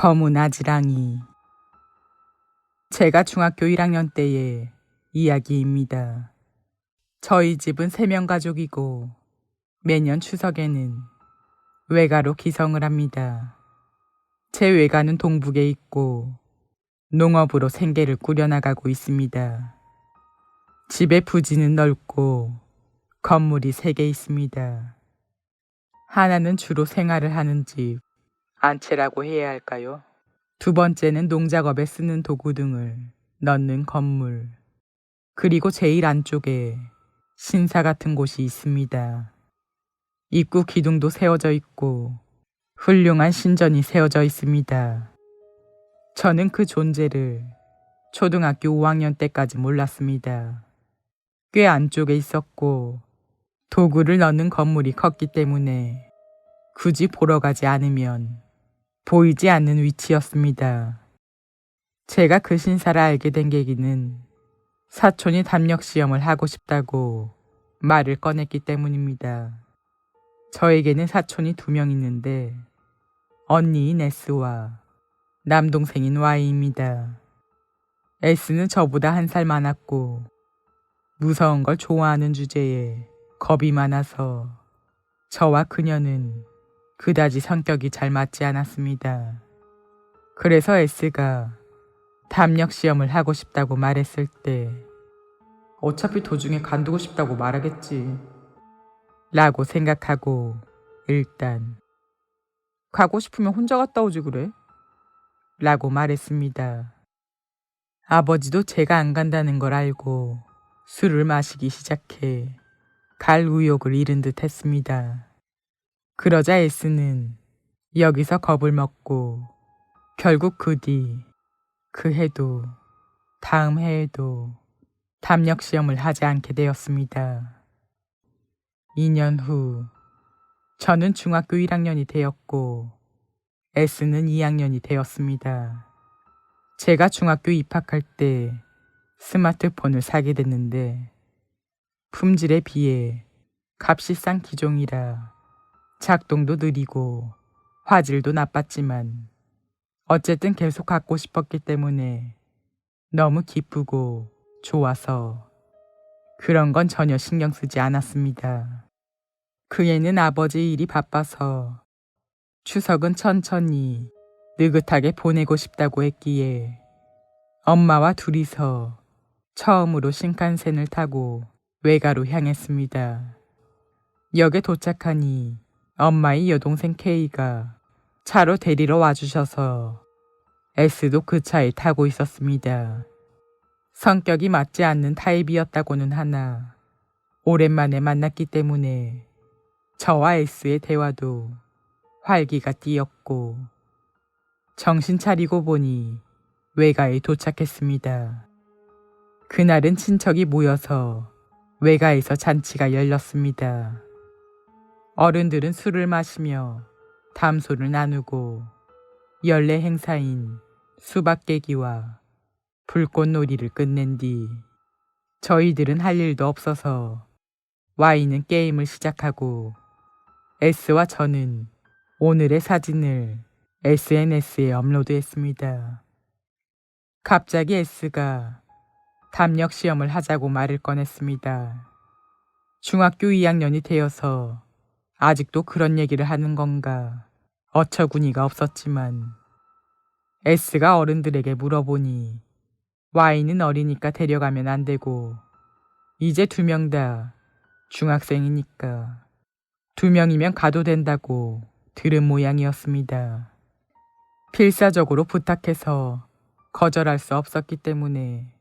검은 아지랑이 제가 중학교 1학년 때의 이야기입니다. 저희 집은 세명 가족이고 매년 추석에는 외가로 기성을 합니다. 제 외가는 동북에 있고 농업으로 생계를 꾸려나가고 있습니다. 집의 부지는 넓고 건물이 세개 있습니다. 하나는 주로 생활을 하는 집, 안채라고 해야 할까요? 두 번째는 농작업에 쓰는 도구 등을 넣는 건물. 그리고 제일 안쪽에 신사 같은 곳이 있습니다. 입구 기둥도 세워져 있고 훌륭한 신전이 세워져 있습니다. 저는 그 존재를 초등학교 5학년 때까지 몰랐습니다. 꽤 안쪽에 있었고 도구를 넣는 건물이 컸기 때문에 굳이 보러 가지 않으면 보이지 않는 위치였습니다. 제가 그 신사를 알게 된 계기는 사촌이 담력 시험을 하고 싶다고 말을 꺼냈기 때문입니다. 저에게는 사촌이 두 명 있는데 언니인 S와 남동생인 Y입니다. S는 저보다 한 살 많았고 무서운 걸 좋아하는 주제에 겁이 많아서 저와 그녀는 그다지 성격이 잘 맞지 않았습니다. 그래서 S가 담력 시험을 하고 싶다고 말했을 때 어차피 도중에 간두고 싶다고 말하겠지. 라고 생각하고 일단 가고 싶으면 혼자 갔다 오지 그래? 라고 말했습니다. 아버지도 제가 안 간다는 걸 알고 술을 마시기 시작해 갈 의욕을 잃은 듯 했습니다. 그러자 S는 여기서 겁을 먹고 결국 그 뒤 그 해도 다음 해에도 담력 시험을 하지 않게 되었습니다. 2년 후 저는 중학교 1학년이 되었고 S는 2학년이 되었습니다. 제가 중학교 입학할 때 스마트폰을 사게 됐는데 품질에 비해 값이 싼 기종이라 작동도 느리고 화질도 나빴지만 어쨌든 계속 갖고 싶었기 때문에 너무 기쁘고 좋아서 그런 건 전혀 신경 쓰지 않았습니다. 그 애는 아버지 일이 바빠서 추석은 천천히 느긋하게 보내고 싶다고 했기에 엄마와 둘이서 처음으로 신칸센을 타고 외가로 향했습니다. 역에 도착하니 엄마의 여동생 K가 차로 데리러 와주셔서 S도 그 차에 타고 있었습니다. 성격이 맞지 않는 타입이었다고는 하나 오랜만에 만났기 때문에 저와 S의 대화도 활기가 띄었고 정신 차리고 보니 외가에 도착했습니다. 그날은 친척이 모여서 외가에서 잔치가 열렸습니다. 어른들은 술을 마시며 담소를 나누고 연례 행사인 수박 깨기와 불꽃놀이를 끝낸 뒤 저희들은 할 일도 없어서 Y는 게임을 시작하고 S와 저는 오늘의 사진을 SNS에 업로드했습니다. 갑자기 S가 담력 시험을 하자고 말을 꺼냈습니다. 중학교 2학년이 되어서 아직도 그런 얘기를 하는 건가 어처구니가 없었지만 S가 어른들에게 물어보니 Y는 어리니까 데려가면 안 되고 이제 두 명 다 중학생이니까 두 명이면 가도 된다고 들은 모양이었습니다. 필사적으로 부탁해서 거절할 수 없었기 때문에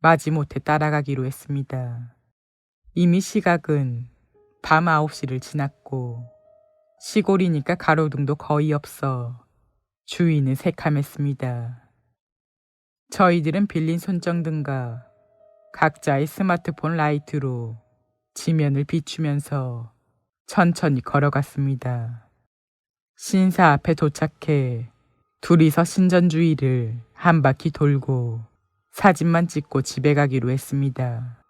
마지못해 따라가기로 했습니다. 이미 시각은 밤 9시를 지났고 시골이니까 가로등도 거의 없어 주위는 새카맸습니다. 저희들은 빌린 손정등과 각자의 스마트폰 라이트로 지면을 비추면서 천천히 걸어갔습니다. 신사 앞에 도착해 둘이서 신전주의를 한 바퀴 돌고 사진만 찍고 집에 가기로 했습니다.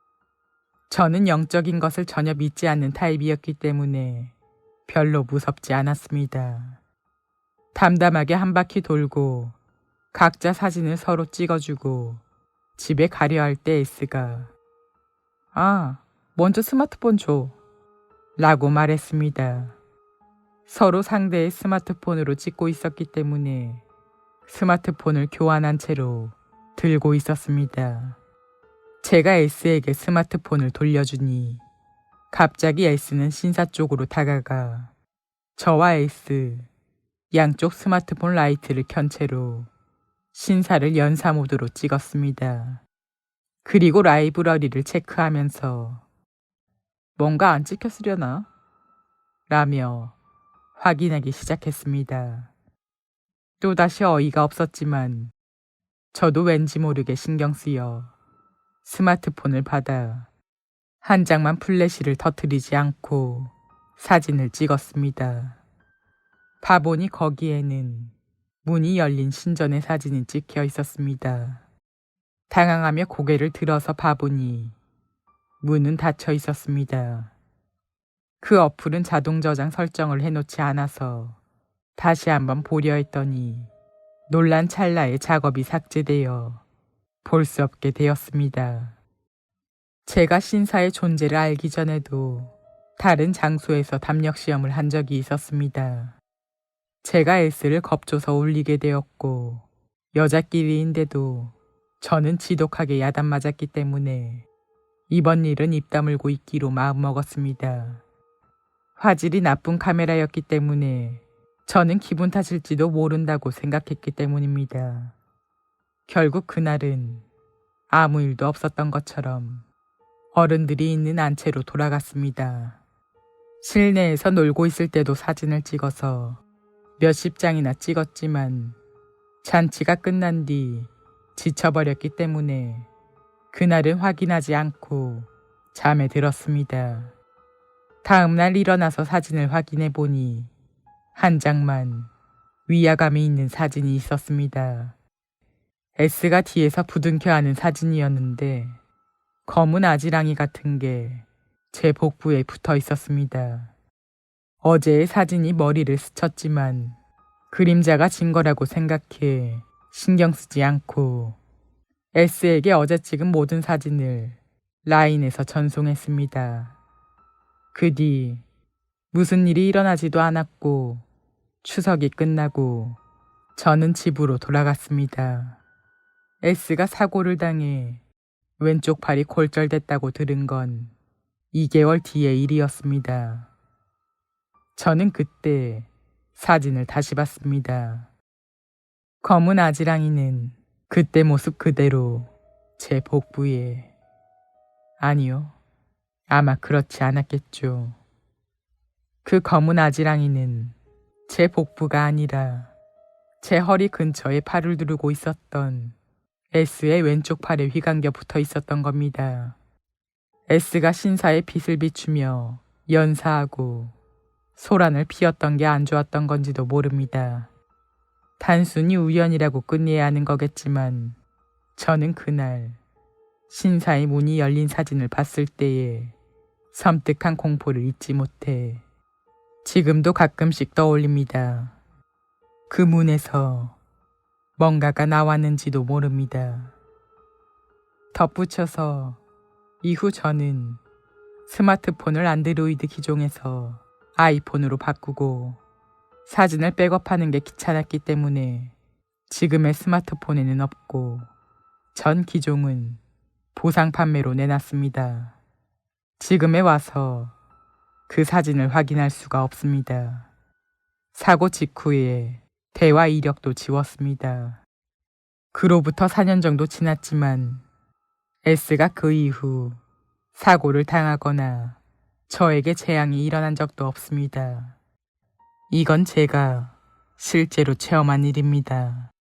저는 영적인 것을 전혀 믿지 않는 타입이었기 때문에 별로 무섭지 않았습니다. 담담하게 한 바퀴 돌고 각자 사진을 서로 찍어주고 집에 가려 할때 S가 아, 먼저 스마트폰 줘. 라고 말했습니다. 서로 상대의 스마트폰으로 찍고 있었기 때문에 스마트폰을 교환한 채로 들고 있었습니다. 제가 S에게 스마트폰을 돌려주니 갑자기 S는 신사 쪽으로 다가가 저와 S 양쪽 스마트폰 라이트를 켠 채로 신사를 연사 모드로 찍었습니다. 그리고 라이브러리를 체크하면서 뭔가 안 찍혔으려나? 라며 확인하기 시작했습니다. 또다시 어이가 없었지만 저도 왠지 모르게 신경 쓰여 스마트폰을 받아 한 장만 플래시를 터트리지 않고 사진을 찍었습니다. 봐보니 거기에는 문이 열린 신전의 사진이 찍혀 있었습니다. 당황하며 고개를 들어서 봐보니 문은 닫혀 있었습니다. 그 어플은 자동 저장 설정을 해놓지 않아서 다시 한번 보려 했더니 놀란 찰나에 작업이 삭제되어 볼 수 없게 되었습니다. 제가 신사의 존재를 알기 전에도 다른 장소에서 담력 시험을 한 적이 있었습니다. 제가 S를 겁줘서 울리게 되었고 여자끼리인데도 저는 지독하게 야단 맞았기 때문에 이번 일은 입 다물고 있기로 마음먹었습니다. 화질이 나쁜 카메라였기 때문에 저는 기분 탓일지도 모른다고 생각했기 때문입니다. 결국 그날은 아무 일도 없었던 것처럼 어른들이 있는 안채로 돌아갔습니다. 실내에서 놀고 있을 때도 사진을 찍어서 몇십 장이나 찍었지만 잔치가 끝난 뒤 지쳐버렸기 때문에 그날은 확인하지 않고 잠에 들었습니다. 다음날 일어나서 사진을 확인해 보니 한 장만 위화감이 있는 사진이 있었습니다. S가 뒤에서 부둥켜 하는 사진이었는데 검은 아지랑이 같은 게 제 복부에 붙어 있었습니다. 어제의 사진이 머리를 스쳤지만 그림자가 진 거라고 생각해 신경 쓰지 않고 S에게 어제 찍은 모든 사진을 라인에서 전송했습니다. 그 뒤 무슨 일이 일어나지도 않았고 추석이 끝나고 저는 집으로 돌아갔습니다. S가 사고를 당해 왼쪽 팔이 골절됐다고 들은 건 2개월 뒤의 일이었습니다. 저는 그때 사진을 다시 봤습니다. 검은 아지랑이는 그때 모습 그대로 제 복부에 아니요. 아마 그렇지 않았겠죠. 그 검은 아지랑이는 제 복부가 아니라 제 허리 근처에 팔을 두르고 있었던 S의 왼쪽 팔에 휘감겨 붙어 있었던 겁니다. S가 신사의 빛을 비추며 연사하고 소란을 피웠던 게 안 좋았던 건지도 모릅니다. 단순히 우연이라고 끝내야 하는 거겠지만 저는 그날 신사의 문이 열린 사진을 봤을 때에 섬뜩한 공포를 잊지 못해 지금도 가끔씩 떠올립니다. 그 문에서 뭔가가 나왔는지도 모릅니다. 덧붙여서 이후 저는 스마트폰을 안드로이드 기종에서 아이폰으로 바꾸고 사진을 백업하는 게 귀찮았기 때문에 지금의 스마트폰에는 없고 전 기종은 보상 판매로 내놨습니다. 지금에 와서 그 사진을 확인할 수가 없습니다. 사고 직후에 대화 이력도 지웠습니다. 그로부터 4년 정도 지났지만 S가 그 이후 사고를 당하거나 저에게 재앙이 일어난 적도 없습니다. 이건 제가 실제로 체험한 일입니다.